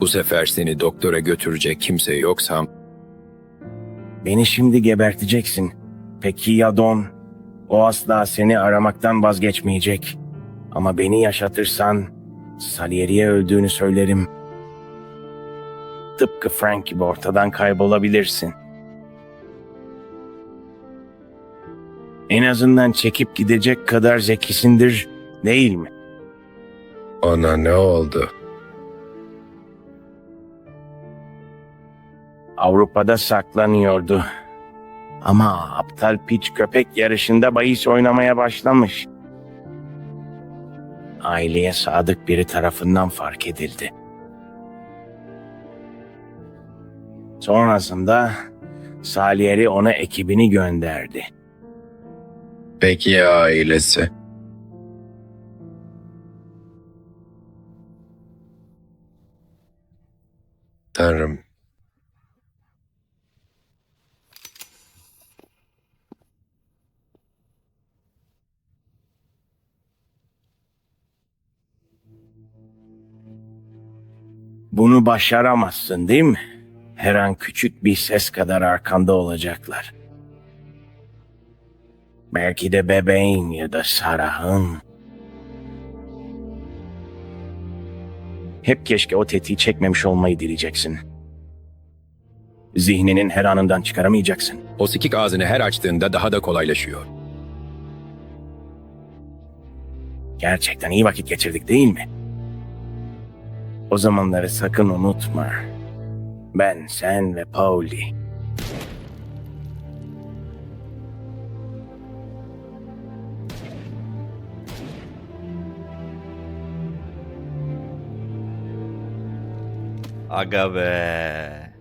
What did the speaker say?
Bu sefer seni doktora götürecek kimse yoksa Beni şimdi geberteceksin. Peki ya Don? O asla seni aramaktan vazgeçmeyecek. Ama beni yaşatırsan Salieri'ye öldüğünü söylerim. Tıpkı Frank gibi ortadan kaybolabilirsin. En azından çekip gidecek kadar zekisindir, değil mi? ona ne oldu? Avrupa'da saklanıyordu. Ama aptal piç köpek yarışında bahis oynamaya başlamış. Aileye sadık biri tarafından fark edildi. Sonrasında Salieri ona ekibini gönderdi. Peki ya ailesi? Tanrım. Bunu başaramazsın değil mi? Her an küçük bir ses kadar arkanda olacaklar. Belki de bebeğin ya da Sarah'ın. Hep keşke o tetiği çekmemiş olmayı dileyeceksin. Zihninin her anından çıkaramayacaksın. O sikik ağzını her açtığında daha da kolaylaşıyor. Gerçekten iyi vakit geçirdik değil mi? O zamanları sakın unutma. Ben, sen ve Pauli. Aga be.